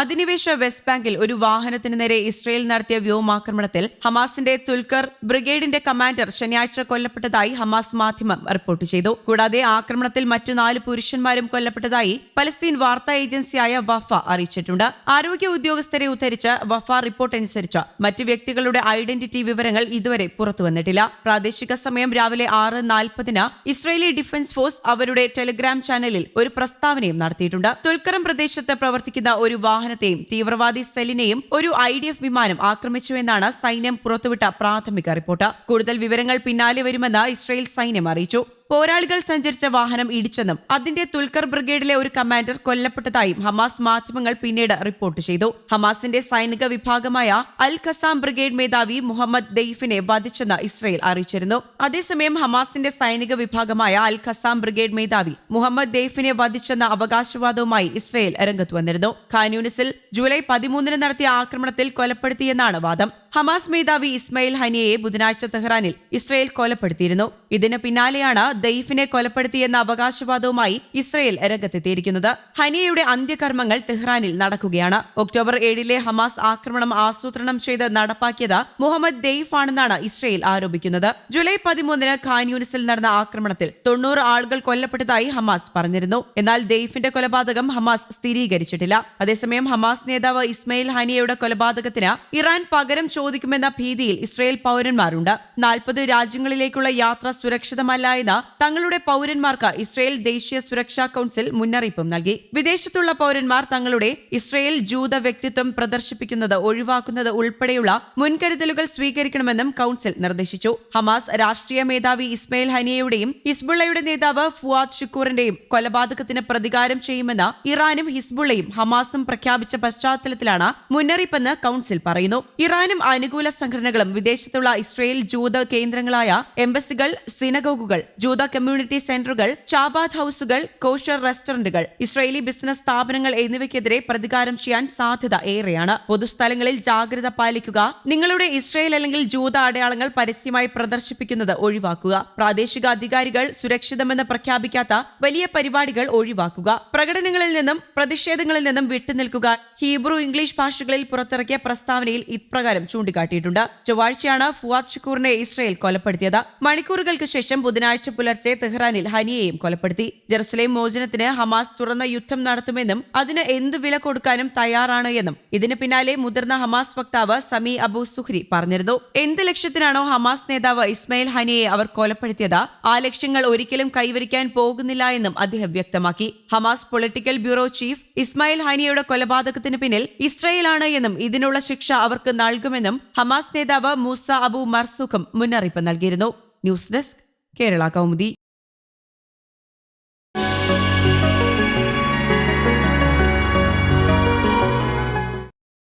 അധിനിവേശ വെസ്റ്റ് ബാങ്കിൽ ഒരു വാഹനത്തിന് നേരെ ഇസ്രയേൽ നടത്തിയ വ്യോമാക്രമണത്തിൽ ഹമാസിന്റെ തുൽക്കർ ബ്രിഗേഡിന്റെ കമാൻഡർ ശനിയാഴ്ച കൊല്ലപ്പെട്ടതായി ഹമാസ് മാധ്യമം റിപ്പോർട്ട് ചെയ്തു. കൂടാതെ ആക്രമണത്തിൽ മറ്റു നാല് പുരുഷന്മാരും കൊല്ലപ്പെട്ടതായി പലസ്തീൻ വാർത്താ ഏജൻസിയായ വഫ അറിയിച്ചിട്ടുണ്ട്. ആരോഗ്യ ഉദ്യോഗസ്ഥരെ ഉദ്ധരിച്ച് വഫ റിപ്പോർട്ട് അനുസരിച്ച് മറ്റ് വ്യക്തികളുടെ ഐഡന്റിറ്റി വിവരങ്ങൾ ഇതുവരെ പുറത്തുവന്നിട്ടില്ല. പ്രാദേശിക സമയം രാവിലെ ആറ് നാൽപ്പതിന് ഇസ്രയേലി ഡിഫൻസ് ഫോഴ്സ് അവരുടെ ടെലിഗ്രാം ചാനലിൽ ഒരു പ്രസ്താവനയും നടത്തിയിട്ടുണ്ട്. തുൽക്കറം പ്രദേശത്ത് പ്രവർത്തിക്കുന്ന ഒരു വാഹനത്തെയും തീവ്രവാദി സെല്ലിനെയും ഒരു ഐ ഡി എഫ് വിമാനം ആക്രമിച്ചുവെന്നാണ് സൈന്യം പുറത്തുവിട്ട പ്രാഥമിക റിപ്പോർട്ട്. കൂടുതൽ വിവരങ്ങൾ പിന്നാലെ വരുമെന്ന് ഇസ്രയേൽ സൈന്യം അറിയിച്ചു. പോരാളികൾ സഞ്ചരിച്ച വാഹനം ഇടിച്ചെന്നും അതിന്റെ തുൽക്കർ ബ്രിഗേഡിലെ ഒരു കമാൻഡർ കൊല്ലപ്പെട്ടതായും ഹമാസ് മാധ്യമങ്ങൾ പിന്നീട് റിപ്പോർട്ട് ചെയ്തു. ഹമാസിന്റെ സൈനിക വിഭാഗമായ അൽ ഖസാം ബ്രിഗേഡ് മേധാവി മുഹമ്മദ് ദെയ്ഫിനെ വധിച്ചെന്ന് ഇസ്രയേൽ അറിയിച്ചിരുന്നു. അതേസമയം ഹമാസിന്റെ സൈനിക വിഭാഗമായ അൽ ഖസാം ബ്രിഗേഡ് മേധാവി മുഹമ്മദ് ദെയ്ഫിനെ വധിച്ചെന്ന അവകാശവാദവുമായി ഇസ്രയേൽ രംഗത്ത് വന്നിരുന്നു. ഖാനൂനിസിൽ ജൂലൈ പതിമൂന്നിന് നടത്തിയ ആക്രമണത്തിൽ കൊലപ്പെടുത്തിയെന്നാണ് വാദം. ഹമാസ് മേധാവി ഇസ്മയിൽ ഹനിയെ ബുധനാഴ്ച തെഹ്റാനിൽ ഇസ്രയേൽ കൊലപ്പെടുത്തിയിരുന്നു. ഇതിന് പിന്നാലെയാണ് ദെയ്ഫിനെ കൊലപ്പെടുത്തിയെന്ന അവകാശവാദവുമായി ഇസ്രയേൽ രംഗത്തെത്തിയിരിക്കുന്നത്. ഹനിയയുടെ അന്ത്യകർമ്മങ്ങൾ തെഹ്റാനിൽ നടക്കുകയാണ്. ഒക്ടോബർ ഏഴിലെ ഹമാസ് ആക്രമണം ആസൂത്രണം ചെയ്ത് നടപ്പാക്കിയത് മുഹമ്മദ് ദെയ്ഫ് ആണെന്നാണ് ഇസ്രയേൽ ആരോപിക്കുന്നത്. ജൂലൈ പതിമൂന്നിന് ഖാൻ യൂണിസിൽ നടന്ന ആക്രമണത്തിൽ തൊണ്ണൂറ് ആളുകൾ കൊല്ലപ്പെട്ടതായി ഹമാസ് പറഞ്ഞിരുന്നു. എന്നാൽ ദെയ്ഫിന്റെ കൊലപാതകം ഹമാസ് സ്ഥിരീകരിച്ചിട്ടില്ല. അതേസമയം ഹമാസ് നേതാവ് ഇസ്മയിൽ ഹനിയയുടെ കൊലപാതകത്തിന് ഇറാൻ പകരം ചോദിക്കുമെന്ന ഭീതിയിൽ ഇസ്രയേൽ പൗരന്മാരുണ്ട്. നാൽപ്പത് രാജ്യങ്ങളിലേക്കുള്ള യാത്ര സുരക്ഷിതമല്ല എന്ന് തങ്ങളുടെ പൗരന്മാർക്ക് ഇസ്രയേൽ ദേശീയ സുരക്ഷാ കൌൺസിൽ മുന്നറിയിപ്പും നൽകി. വിദേശത്തുള്ള പൗരന്മാർ തങ്ങളുടെ ഇസ്രയേൽ ജൂത വ്യക്തിത്വം പ്രദർശിപ്പിക്കുന്നത് ഒഴിവാക്കുന്നത് ഉൾപ്പെടെയുള്ള മുൻകരുതലുകൾ സ്വീകരിക്കണമെന്നും കൌൺസിൽ നിർദ്ദേശിച്ചു. ഹമാസ് രാഷ്ട്രീയ മേധാവി ഇസ്മയിൽ ഹനിയയുടെയും ഹിസ്ബുള്ളയുടെ നേതാവ് ഫുവാദ് ഷുക്കൂറിന്റെയും കൊലപാതകത്തിന് പ്രതികാരം ചെയ്യുമെന്ന് ഇറാനും ഹിസ്ബുള്ളയും ഹമാസും പ്രഖ്യാപിച്ച പശ്ചാത്തലത്തിലാണ് മുന്നറിയിപ്പെന്ന് കൌൺസിൽ പറയുന്നു. ഇറാനും അനുകൂല സംഘടനകളും വിദേശത്തുള്ള ഇസ്രയേൽ ജൂത കേന്ദ്രങ്ങളായ എംബസികൾ സിനഗോഗുകൾ ജൂത കമ്മ്യൂണിറ്റി സെന്ററുകൾ ചാബാദ് ഹൌസുകൾ കോഷർ റെസ്റ്റോറന്റുകൾ ഇസ്രയേലി ബിസിനസ് സ്ഥാപനങ്ങൾ എന്നിവയ്ക്കെതിരെ പ്രതികാരം ചെയ്യാൻ സാധ്യത ഏറെയാണ്. പൊതുസ്ഥലങ്ങളിൽ ജാഗ്രത പാലിക്കുക നിങ്ങളുടെ ഇസ്രയേൽ അല്ലെങ്കിൽ ജൂത അടയാളങ്ങൾ പരസ്യമായി പ്രദർശിപ്പിക്കുന്നത് ഒഴിവാക്കുക. പ്രാദേശിക അധികാരികൾ സുരക്ഷിതമെന്ന് പ്രഖ്യാപിക്കാത്ത വലിയ പരിപാടികൾ ഒഴിവാക്കുക. പ്രകടനങ്ങളിൽ നിന്നും പ്രതിഷേധങ്ങളിൽ നിന്നും വിട്ടുനിൽക്കുക. ഹീബ്രു ഇംഗ്ലീഷ് ഭാഷകളിൽ പുറത്തിറക്കിയ പ്രസ്താവനയിൽ ഇപ്രകാരം ചൂണ്ടിക്കാട്ടിയിട്ടുണ്ട്. ചൊവ്വാഴ്ചയാണ് ഫുവാദ് ഷുക്കൂറിനെ ഇസ്രയേൽ കൊലപ്പെടുത്തിയത്. മണിക്കൂറുകൾക്ക് ശേഷം ബുധനാഴ്ച പുലർച്ചെ തെഹ്റാനിൽ ഹനിയെയും കൊലപ്പെടുത്തി. ജെറുസലേം മോചനത്തിന് ഹമാസ് തുറന്ന യുദ്ധം നടത്തുമെന്നും അതിന് എന്ത് വില കൊടുക്കാനും തയ്യാറാണ് എന്നും. ഇതിന് പിന്നാലെ മുതിർന്ന ഹമാസ് വക്താവ് സമി അബു സുഹ്രി പറഞ്ഞിരുന്നു. എന്ത് ലക്ഷ്യത്തിനാണോ ഹമാസ് നേതാവ് ഇസ്മയിൽ ഹനിയെ അവർ കൊലപ്പെടുത്തിയത്? ആ ലക്ഷ്യങ്ങൾ ഒരിക്കലും കൈവരിക്കാൻ പോകുന്നില്ല എന്നും അദ്ദേഹം വ്യക്തമാക്കി. Hamas political bureau chief Ismail ഹനിയയുടെ കൊലപാതകത്തിന് പിന്നിൽ ഇസ്രയേലാണ് എന്നും ഇതിനുള്ള ശിക്ഷ അവർക്ക് നൽകുമെന്നും ഹമാസ് നേതാവ് മൂസ അബു മർസുഖും മുന്നറിയിപ്പ് നൽകിയിരുന്നു. News desk Kerala Kaumudi.